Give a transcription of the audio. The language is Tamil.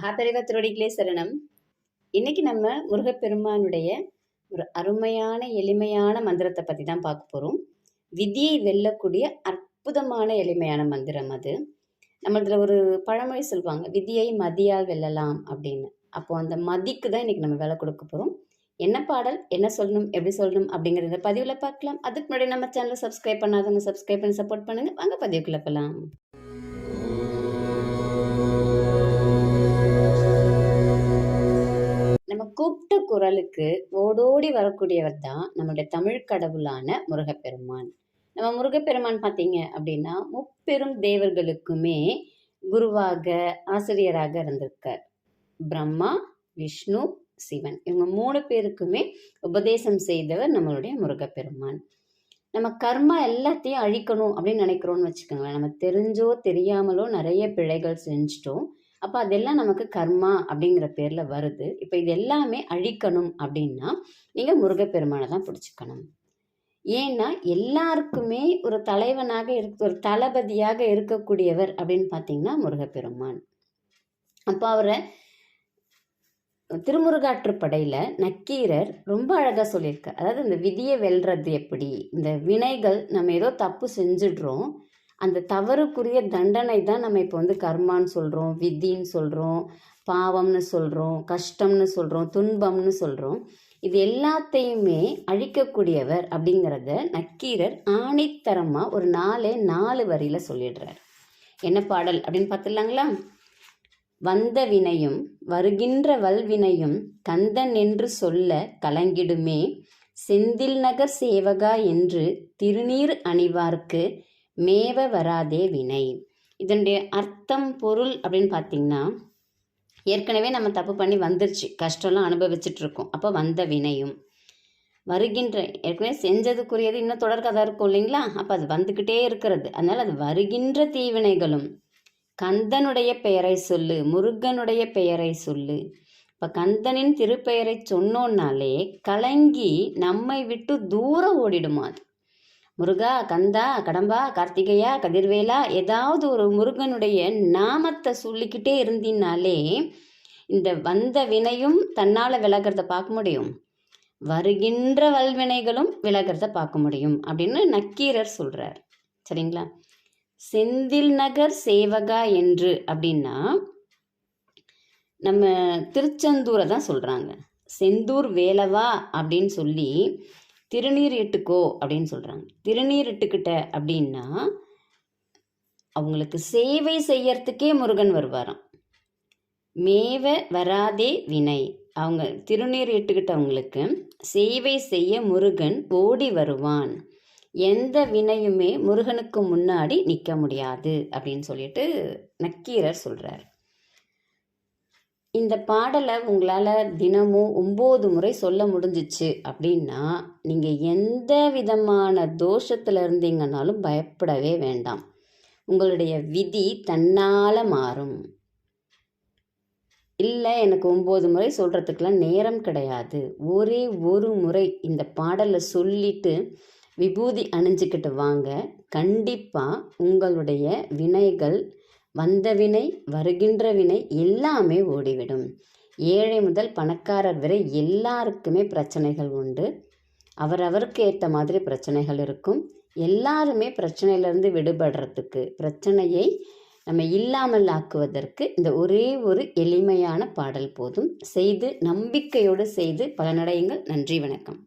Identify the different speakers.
Speaker 1: மகாபெரிவ திருவடிகளே சரணம் இன்னைக்கு நம்ம முருகப்பெருமானுடைய ஒரு அருமையான எளிமையான மந்திரத்தை பற்றி தான் பார்க்க போகிறோம் விதியை வெல்லக்கூடிய அற்புதமான எளிமையான மந்திரம் அது. நம்மளதுல ஒரு பழமொழி சொல்லுவாங்க விதியை மதியால் வெல்லலாம் அப்படின்னு. அப்போ அந்த மதிக்கு தான் இன்னைக்கு நம்ம வேலை கொடுக்க போகிறோம் என்ன பாடல் என்ன சொல்லணும் எப்படி சொல்லணும் அப்படிங்கிறத பதிவில் பார்க்கலாம். அதுக்கு முன்னாடி நம்ம சேனலை சப்ஸ்கிரைப் பண்ணாதவங்க சப்ஸ்கிரைப் பண்ணி சப்போர்ட் பண்ணுங்கள் வாங்க பதிவுக்குள்ள போகலாம் கூப்பிட்ட குரலுக்கு ஓடோடி வரக்கூடியவர் தான் நம்மளுடைய தமிழ் கடவுளான முருகப்பெருமான். நம்ம முருகப்பெருமான் பார்த்தீங்க அப்படின்னா முப்பெரும் தேவர்களுக்குமே குருவாக ஆசிரியராக இருந்திருக்கார். பிரம்மா விஷ்ணு சிவன். இவங்க மூணு பேருக்குமே உபதேசம் செய்தவர் நம்மளுடைய முருகப்பெருமான். நம்ம கர்மா எல்லாத்தையும் அழிக்கணும் அப்படின்னு நினைக்கிறோம்னு வச்சுக்கோங்களேன். நம்ம தெரிஞ்சோ தெரியாமலோ நிறைய பிழைகள் செஞ்சிட்டோம். அப்போ அதெல்லாம் நமக்கு கர்மா அப்படிங்கிற பேரில் வருது. இப்போ இது எல்லாமே அழிக்கணும் அப்படின்னா நீங்கள் முருகப்பெருமானை தான் பிடிச்சிக்கணும். ஏன்னா எல்லாருக்குமே ஒரு தலைவனாக இருக்க ஒரு தளபதியாக இருக்கக்கூடியவர் அப்படின்னு பார்த்தீங்கன்னா முருகப்பெருமான். அப்போ அவரை திருமுருகாற்றுப்படையில் நக்கீரர் ரொம்ப அழகாக சொல்லியிருக்கார். அதாவது இந்த விதியை வெல்றது எப்படி? இந்த வினைகள் நம்ம ஏதோ தப்பு செஞ்சிடுறோம். அந்த தவறுக்குரிய தண்டனை தான் நம்ம இப்போ வந்து கர்மான்னு சொல்கிறோம் விதின்னு சொல்கிறோம் பாவம்னு சொல்கிறோம் கஷ்டம்னு சொல்கிறோம் துன்பம்னு சொல்கிறோம் இது எல்லாத்தையுமே அழிக்கக்கூடியவர் அப்படிங்கிறத நக்கீரர் ஆணித்தரமாக ஒரு நாலே நாலு வரியில் சொல்லிடுறார். என்ன பாடல் அப்படின்னு பார்த்துடலாங்களா? வந்த வினையும் வருகின்ற வல்வினையும் கந்தன் என்று சொல்ல கலங்கிடுமே. செந்தில் நகர் சேவகா என்று திருநீர் அணிவார்க்கு மேவ வராதே வினை. இதனுடைய அர்த்தம் பொருள் அப்படின்னு பார்த்தீங்கன்னா ஏற்கனவே நம்ம தப்பு பண்ணி வந்துருச்சு. கஷ்டம்லாம் அனுபவிச்சுட்டு இருக்கோம் அப்போ வந்த வினையும். வருகின்ற ஏற்கனவே செஞ்சதுக்குரியது இன்னும் தொடர்கதை இருக்கும் இல்லைங்களா? அப்போ அது வந்துக்கிட்டே இருக்கிறது. அதனால் அது வருகின்ற தீவினைகளும். கந்தனுடைய பெயரை சொல்லு முருகனுடைய பெயரை சொல்லு. இப்போ கந்தனின் திருப்பெயரை சொன்னோன்னாலே கலங்கி நம்மை விட்டு தூரம் ஓடிடுமா அது? முருகா கந்தா கடம்பா கார்த்திகையா கதிர்வேலா ஏதாவது ஒரு முருகனுடைய நாமத்தை சொல்லிக்கிட்டே இருந்தினாலே இந்த வந்த வினையும் தன்னால் விலகிறத பார்க்க முடியும். வருகின்ற வல்வினைகளும் விலகிறத பார்க்க முடியும் அப்படின்னு நக்கீரர் சொல்கிறார் சரிங்களா? செந்தில் நகர் சேவகா என்று அப்படின்னா நம்ம திருச்செந்தூரை தான் சொல்கிறாங்க செந்தூர் வேலவா அப்படின்னு சொல்லி திருநீர் இட்டுக்கோ அப்படின்னு சொல்கிறாங்க திருநீர் இட்டுக்கிட்ட அப்படின்னா அவங்களுக்கு சேவை செய்யறதுக்கே முருகன் வருவாராம். மேவ வராதே வினை அவங்க திருநீர் இட்டுக்கிட்டவங்களுக்கு சேவை செய்ய முருகன் ஓடி வருவான். எந்த வினையுமே முருகனுக்கு முன்னாடி நிற்க முடியாது அப்படின்னு சொல்லிட்டு நக்கீரர் சொல்கிறார் இந்த பாடலை உங்களால் தினமும் ஒம்பது முறை சொல்ல முடிஞ்சிச்சு அப்படின்னா நீங்கள் எந்த விதமான தோஷத்தில் இருந்தீங்கன்னாலும் பயப்படவே வேண்டாம். உங்களுடைய விதி தன்னால் மாறும். இல்லை எனக்கு ஒம்பது முறை சொல்கிறதுக்கெலாம் நேரம் கிடையாது. ஒரே ஒரு முறை இந்த பாடலை சொல்லிட்டு விபூதி அணிஞ்சிக்கிட்டு வாங்க. கண்டிப்பாக உங்களுடைய வினைகள் வந்த வினை வருகின்ற வினை எல்லாமே ஓடிவிடும். ஏழை முதல் பணக்காரர் வரை எல்லாருக்குமே பிரச்சனைகள் உண்டு. அவரவருக்கு ஏற்ற மாதிரி பிரச்சனைகள் இருக்கும். எல்லாருமே பிரச்சனையிலேருந்து விடுபடுறதுக்கு பிரச்சனையை நம்ம இல்லாமல் ஆக்குவதற்கு இந்த ஒரே ஒரு எளிமையான பாடல் போதும். செய்து நம்பிக்கையோடு செய்து பலனடையுங்கள். நன்றி வணக்கம்.